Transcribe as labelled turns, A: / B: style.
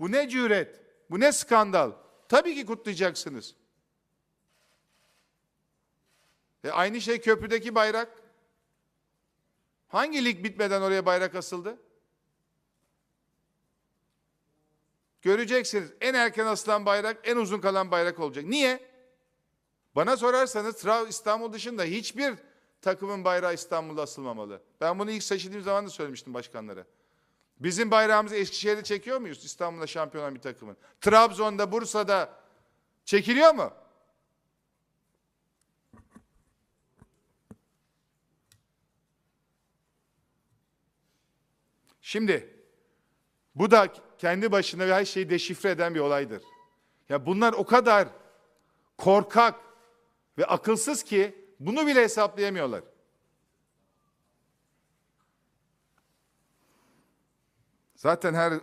A: Bu ne cüret? Bu ne skandal? Tabii ki kutlayacaksınız. E aynı şey köprüdeki bayrak. Hangi lig bitmeden oraya bayrak asıldı? Göreceksiniz. En erken asılan bayrak, en uzun kalan bayrak olacak. Niye? Bana sorarsanız Trav İstanbul dışında hiçbir takımın bayrağı İstanbul'da asılmamalı. Ben bunu ilk seçildiğim zaman da söylemiştim başkanlara. Bizim bayrağımızı Eskişehir'de çekiyor muyuz? İstanbul'da şampiyon olan bir takımın. Trabzon'da, Bursa'da çekiliyor mu? Şimdi bu da kendi başına her şeyi deşifre eden bir olaydır. Ya bunlar o kadar korkak ve akılsız ki bunu bile hesaplayamıyorlar. Zaten her